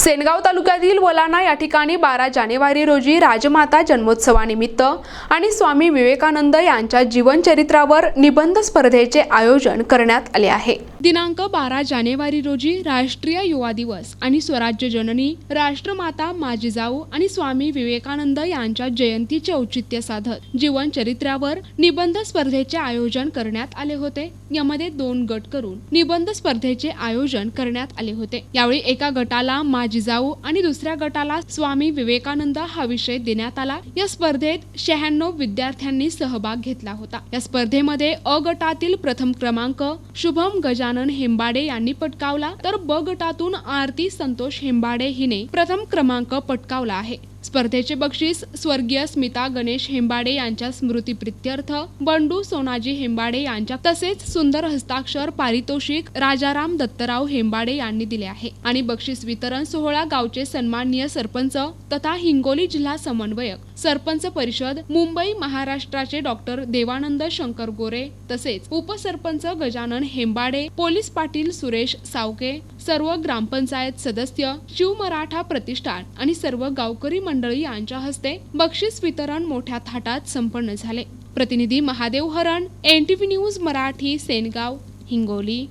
सेनगाव तालुक्यातील वलाना या ठिकाणी बारा जानेवारी रोजी राजमाता जन्मोत्सवानिमित्त आणि स्वामी विवेकानंद यांच्या जीवनचरित्रावर निबंध स्पर्धेचे आयोजन करण्यात आले आहे. दिनांक बारा जानेवारी रोजी राष्ट्रीय युवा दिवस आणि स्वराज्य जननी राष्ट्रमाता माजिजाऊ आणि स्वामी विवेकानंद यांच्या जयंतीचे औचित्य साधत जीवनचरित्रावर निबंध स्पर्धेचे आयोजन करण्यात आले होते. यामध्ये दोन गट करून निबंध स्पर्धेचे आयोजन करण्यात आले होते. यावेळी एका गटाला जिजाऊ आणि दुसऱ्या गटाला स्वामी विवेकानंद हा विषय देण्यात आला. या स्पर्धेत शहाण्णव विद्यार्थ्यांनी सहभाग घेतला होता. या स्पर्धेमध्ये अ गटातील प्रथम क्रमांक शुभम गजानन हेंबाडे यांनी पटकावला. तर ब गटातून आरती संतोष हेंबाडे हिने प्रथम क्रमांक पटकावला आहे. स्पर्धेचे बक्षीस स्वर्गीय स्मिता गणेश हेंबाडे यांच्या स्मृतीप्रित्यर्थ बंडू सोनाजी हेंबाडे यांच्या तसेच सुंदर हस्ताक्षर पारितोषिक राजाराम दत्तराव हेंबाडे यांनी दिले आहे. आणि बक्षीस वितरण सोहळा गावचे सन्माननीय सरपंच तथा हिंगोली जिल्हा समन्वयक सरपंच परिषद मुंबई महाराष्ट्राचे डॉक्टर देवानंद शंकर गोरे तसेच उपसरपंच गजानन हेंबाडे पोलीस पाटील सुरेश सावके सर्व ग्रामपंचायत सदस्य शिव मराठा प्रतिष्ठान आणि सर्व गावकरी मंडळी यांच्या हस्ते बक्षीस वितरण मोठ्या थाटात संपन्न झाले. प्रतिनिधी महादेव हरण एनटीव्ही न्यूज मराठी सेनगाव हिंगोली.